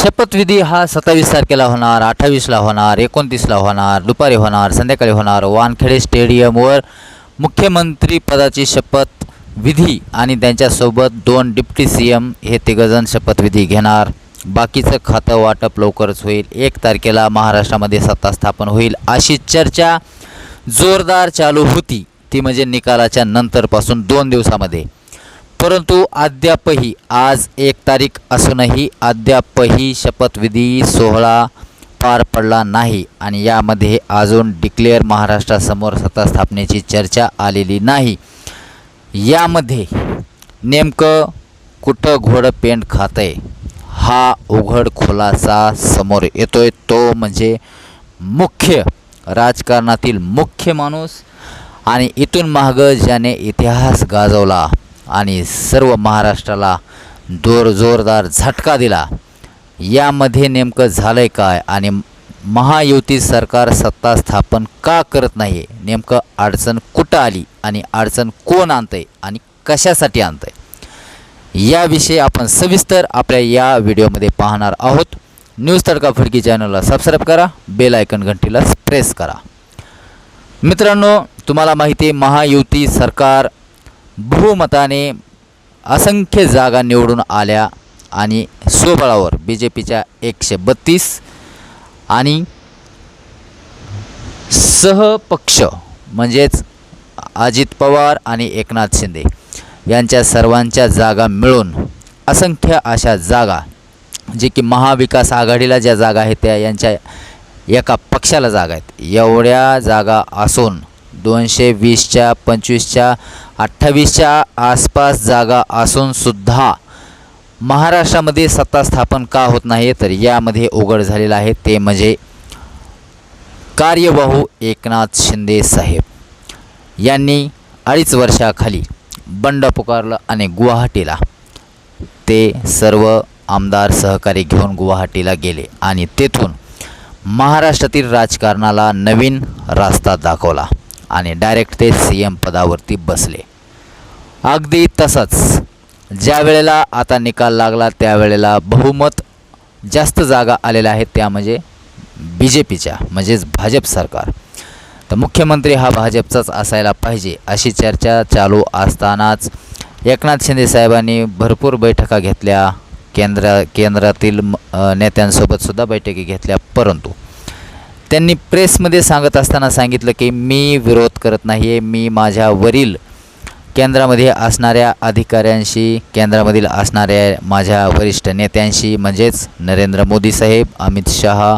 शपथविधी हा सत्तावीस तारखेला होणार अठ्ठावीसला होणार एकोणतीसला होणार दुपारी होणार संध्याकाळी होणार. वानखेडे स्टेडियमवर मुख्यमंत्री पदाची शपथ विधी आणि त्यांच्यासोबत दोन डिप्टी सी एम हे तिघजण शपथविधी घेणार. बाकीचं खातं वाटप लवकरच होईल. एक तारखेला महाराष्ट्रामध्ये सत्ता स्थापन होईल अशी चर्चा जोरदार चालू होती. ती म्हणजे निकालाच्या नंतरपासून दोन दिवसामध्ये. परंतु अद्यापही आज एक तारीख असूनही अद्यापही शपथविधी सोहळा पार पडला नाही आणि यामध्ये अजून डिक्लेअर महाराष्ट्रासमोर सत्ता स्थापनेची चर्चा आलेली नाही. यामध्ये नेमकं कुठं घोडं पेंट खातंय? हा उघड खुलासा समोर येतोय. तो म्हणजे मुख्य राजकारणातील मुख्य माणूस आणि इथून मागं ज्याने इतिहास गाजवला. आणि सर्व महाराष्ट्राला जोर जोरदार झटका दिला. यामध्ये नेमकं झालं आहे काय आणि महायुती सरकार सत्ता स्थापन का करत नाही आहे नेमकं अडचण कुठं आली आणि अडचण कोण आणतं आहे आणि कशासाठी आणतं आहे याविषयी आपण सविस्तर आपल्या या व्हिडिओमध्ये पाहणार आहोत. न्यूज तडका फडकी चॅनलला सबस्क्राईब करा बेल आयकन घंटीला प्रेस करा. मित्रांनो तुम्हाला माहिती आहे महायुती सरकार बहुमताने असंख्य जागा निवडून आल्या आणि स्वबळावर बी जे पीच्या एकशे बत्तीस आणि सहपक्ष म्हणजेच अजित पवार आणि एकनाथ शिंदे यांच्या सर्वांच्या जागा मिळून असंख्य अशा जागा जे की महाविकास आघाडीला ज्या जागा आहेत त्या यांच्या एका पक्षाला जागा आहेत. एवढ्या जागा असून दोनशे वीसच्या पंचवीसच्या अठ्ठावीसच्या आसपास जागा असूनसुद्धा महाराष्ट्रामध्ये सत्ता स्थापन का होत नाही तर यामध्ये उघड झालेलं आहे. ते म्हणजे कार्यवाहू एकनाथ शिंदे साहेब. यांनी अडीच वर्षाखाली बंड पुकारलं आणि गुवाहाटीला. ते सर्व आमदार सहकारी घेऊन गुवाहाटीला गेले आणि तेथून महाराष्ट्रातील राजकारणाला नवीन रास्ता दाखवला. आणि डायरेक्ट ते सी एम पदावरती बसले. अगदी तसंच ज्या वेळेला आता निकाल लागला त्यावेळेला बहुमत जास्त जागा आलेल्या आहेत त्या म्हणजे बी जे पीच्या म्हणजेच भाजप सरकार. तर मुख्यमंत्री हा भाजपचाच असायला पाहिजे अशी चर्चा चालू असतानाच एकनाथ शिंदे साहेबांनी भरपूर बैठका घेतल्या केंद्र केंद्रातील नेत्यांसोबतसुद्धा बैठकी घेतल्या परंतु त्यांनी प्रेसमध्ये सांगत असताना सांगितलं की मी विरोध करत नाही आहे मी माझ्या वरील केंद्रामध्ये असणाऱ्या अधिकाऱ्यांशी केंद्रामधील असणाऱ्या माझ्या वरिष्ठ नेत्यांशी म्हणजेच नरेंद्र मोदी साहेब अमित शहा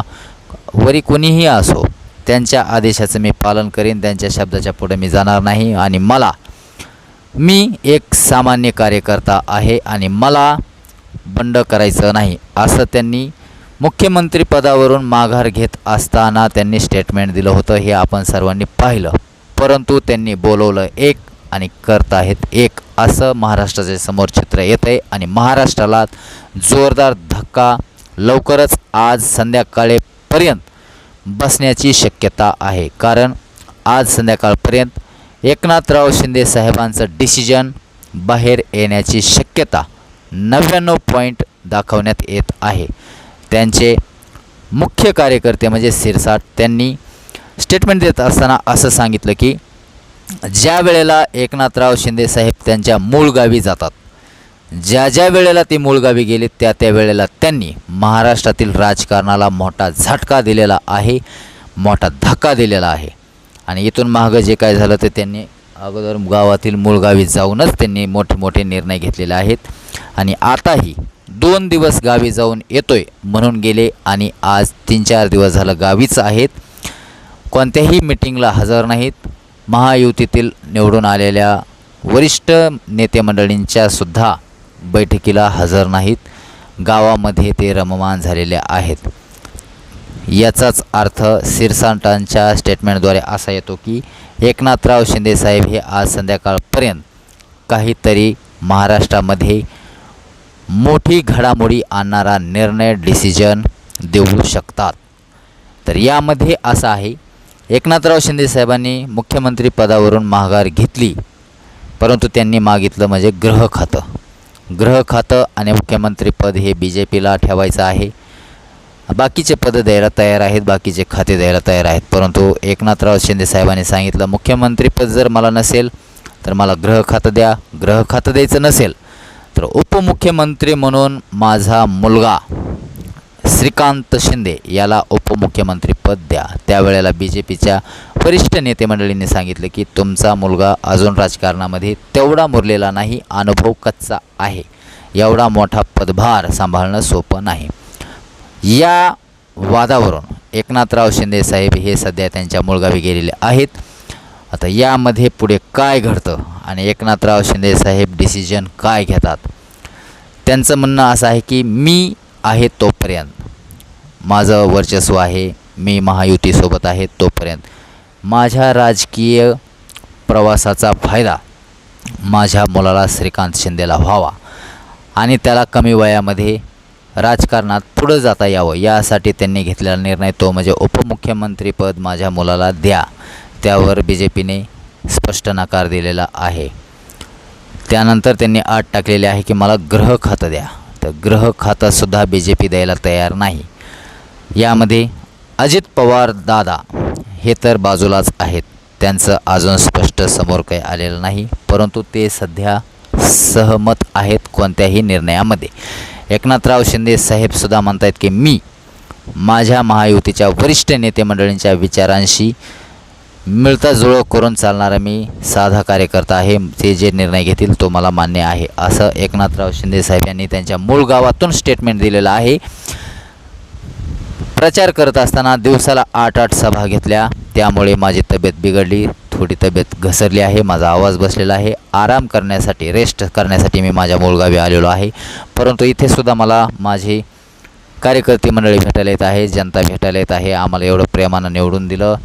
वरी कोणीही असो त्यांच्या आदेशाचं मी पालन करीन त्यांच्या शब्दाच्या पुढे मी जाणार नाही आणि मला मी एक सामान्य कार्यकर्ता आहे आणि मला बंड करायचं नाही असं त्यांनी मुख्यमंत्रीपदावरून माघार घेत असताना त्यांनी स्टेटमेंट दिलं होतं. हे आपण सर्वांनी पाहिलं. परंतु त्यांनी बोलवलं एक आणि करत आहेत एक असं महाराष्ट्राचे समोर चित्र येत आहे आणि महाराष्ट्राला जोरदार धक्का लवकरच आज संध्याकाळीपर्यंत बसण्याची शक्यता आहे. कारण आज संध्याकाळपर्यंत एकनाथराव शिंदे साहेबांचं डिसिजन बाहेर येण्याची शक्यता नव्याण्णव पॉईंट दाखवण्यात येत आहे. त्यांचे मुख्य कार्यकर्ते म्हणजे सिरसाट त्यांनी स्टेटमेंट देत असताना असं सांगितलं की ज्या वेळेला एकनाथराव शिंदे साहेब त्यांच्या मूळ गावी जातात ज्या ज्या वेळेला ते मूळ गावी गेले त्या त्या वेळेला त्यांनी महाराष्ट्रातील राजकारणाला मोठा झटका दिलेला आहे मोठा धक्का दिलेला आहे. आणि इथून मागं जे काय झालं ते त्यांनी अगोदर गावातील मूळ गावी जाऊनच त्यांनी मोठे मोठे निर्णय घेतलेले आहेत. आणि आताही दोन दिवस गावी जाऊन येतोय म्हणून गेले आणि आज तीन चार दिवस झालं गावीच आहेत. कोणत्याही मिटिंगला हजर नाहीत. महायुतीतील निवडून आलेल्या वरिष्ठ नेतेमंडळींच्या सुद्धा बैठकीला हजर नाहीत. गावामध्ये ते रममान झालेले आहेत. याचाच अर्थ सिरसांटांच्या स्टेटमेंटद्वारे असा येतो की एकनाथराव शिंदेसाहेब हे आज संध्याकाळपर्यंत काहीतरी महाराष्ट्रामध्ये मोठी घडामोडी आणणारा निर्णय डिसिजन देऊ शकतात. तर यामध्ये असं आहे एकनाथराव शिंदे साहेबांनी मुख्यमंत्री पदावरून माघार घेतली परंतु त्यांनी मागितलं म्हणजे ग्रह खातं. ग्रह खातं आणि मुख्यमंत्रीपद हे बी जे पीला ठेवायचं आहे. बाकीचे पदं द्यायला तयार आहेत बाकीचे खाते द्यायला तयार आहेत परंतु एकनाथराव शिंदे साहेबांनी सांगितलं मुख्यमंत्रीपद जर मला नसेल तर मला ग्रह खातं द्या. ग्रह खातं द्यायचं नसेल तर उपमुख्यमंत्री म्हणून माझा मुलगा श्रीकांत शिंदे याला उपमुख्यमंत्रीपद द्या. त्यावेळेला बी जे पीच्या वरिष्ठ नेते मंडळींनी सांगितलं की तुमचा मुलगा अजून राजकारणामध्ये तेवढा मुरलेला नाही अनुभव कच्चा आहे. एवढा मोठा पदभार सांभाळणं सोपं नाही. या वादावरून एकनाथराव शिंदे साहेब हे सध्या त्यांच्या मुलगावी गेलेले आहेत. आता यामध्ये पुढे काय घडतं? आणि एकनाथराव शिंदे साहेब डिसिजन काय घेतात? त्यांचं म्हणणं असं आहे की मी आहे तोपर्यंत. माझं वर्चस्व आहे मी महायुतीसोबत आहे तोपर्यंत. माझ्या राजकीय प्रवासाचा फायदा माझ्या मुलाला श्रीकांत शिंदेला व्हावा. आणि त्याला कमी वयामध्ये राजकारणात पुढं जाता यावं. यासाठी त्यांनी घेतलेला निर्णय तो म्हणजे उपमुख्यमंत्रीपद माझ्या मुलाला द्या. त्यावर बी जे पीने स्पष्ट नकार दिलेला आहे. त्यानंतर त्यांनी आठ टाकलेले आहे की मला ग्रह खातं द्या. तर ग्रह खातंसुद्धा बी जे पी द्यायला तयार नाही. यामध्ये अजित पवार दादा हे तर बाजूलाच आहेत. त्यांचं अजून स्पष्ट समोर काही आलेलं नाही परंतु ते सध्या सहमत आहेत कोणत्याही निर्णयामध्ये. एकनाथराव शिंदे साहेबसुद्धा म्हणत आहेत की मी माझ्या महायुतीच्या वरिष्ठ नेते मंडळींच्या विचारांशी मिळता जुळव करून चालणारा मी साधा कार्यकर्ता आहे. ते जे निर्णय घेतील तो मला मान्य आहे. असं एकनाथराव शिंदेसाहेब यांनी त्यांच्या मूळ गावातून स्टेटमेंट दिलेलं आहे. प्रचार करत असताना दिवसाला आठ आठ सभा घेतल्या. त्यामुळे माझी तब्येत बिघडली. थोडी तब्येत घसरली आहे. माझा आवाज बसलेला आहे. आराम करण्यासाठी रेस्ट करण्यासाठी मी माझ्या मूळगावी आलेलो आहे. परंतु इथेसुद्धा मला माझी कार्यकर्ते मंडळी भेटायला येत आहे. जनता भेटायला येत आहे. आम्हाला एवढं प्रेमानं निवडून दिलं.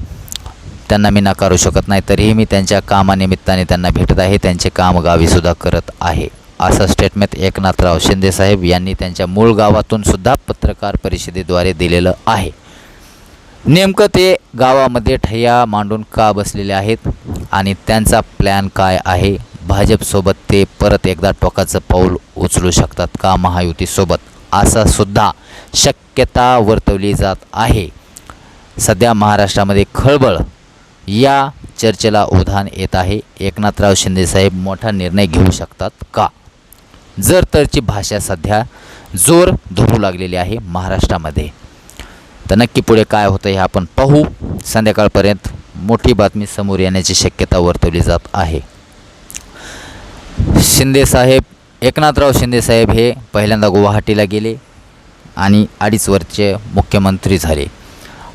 त्यांना मी नाकारू शकत नाही तरीही मी त्यांच्या कामानिमित्ताने त्यांना भेटत आहे त्यांचे काम गावीसुद्धा करत आहे. असं स्टेटमेंट एकनाथराव शिंदेसाहेब यांनी त्यांच्या मूळ गावातून सुद्धा पत्रकार परिषदेद्वारे दिलेलं आहे. नेमकं ते गावामध्ये ठय्या मांडून का बसलेले आहेत आणि त्यांचा प्लॅन काय आहे? भाजपसोबत ते परत एकदा टोकाचं पाऊल उचलू शकतात का महायुतीसोबत? असं सुद्धा शक्यता वर्तवली जात आहे. सध्या महाराष्ट्रामध्ये खळबळ या चर्चेला उधाण येत आहे. एकनाथराव शिंदेसाहेब मोठा निर्णय घेऊ शकतात का? जर तरची भाषा सध्या जोर धरू लागलेली आहे महाराष्ट्रामध्ये तर नक्की पुढे काय होतं हे आपण पाहू. संध्याकाळपर्यंत मोठी बातमी समोर येण्याची शक्यता वर्तवली जात आहे. शिंदेसाहेब एकनाथराव शिंदेसाहेब हे पहिल्यांदा गुवाहाटीला गेले आणि अडीच वर्षे मुख्यमंत्री झाले.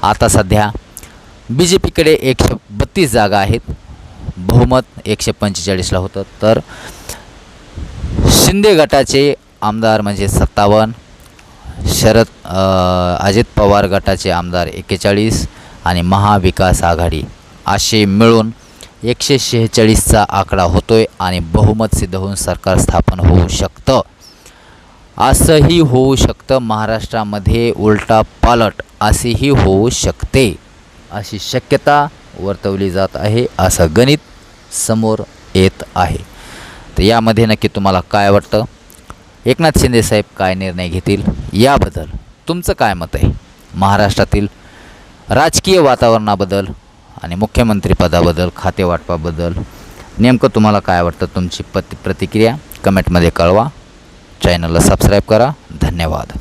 आता सध्या बी जे पीकडे एकशे बत्तीस जागा आहेत. बहुमत एकशे पंचेचाळीसला होतं. तर शिंदे गटाचे आमदार म्हणजे सत्तावन्न शरद अजित पवार गटाचे आमदार एक्केचाळीस आणि महाविकास आघाडी. असे मिळून एकशे शेहेचाळीसचा आकडा होतोय आणि बहुमत सिद्ध होऊन सरकार स्थापन होऊ शकतं. असंही होऊ शकतं. महाराष्ट्रामध्ये उलटा पालट असेही होऊ शकते. अशी शक्यता वर्तवली जात आहे असं गणित समोर येत आहे. तर यामध्ये नक्की तुम्हाला काय वाटतं? एकनाथ शिंदेसाहेब काय निर्णय घेतील? याबद्दल तुमचं काय मत आहे? महाराष्ट्रातील राजकीय वातावरणाबद्दल आणि मुख्यमंत्रीपदाबद्दल खातेवाटपाबद्दल नेमकं तुम्हाला काय वाटतं? तुमची पत प्रतिक्रिया कमेंटमध्ये कळवा. चॅनलला सबस्क्राईब करा. धन्यवाद.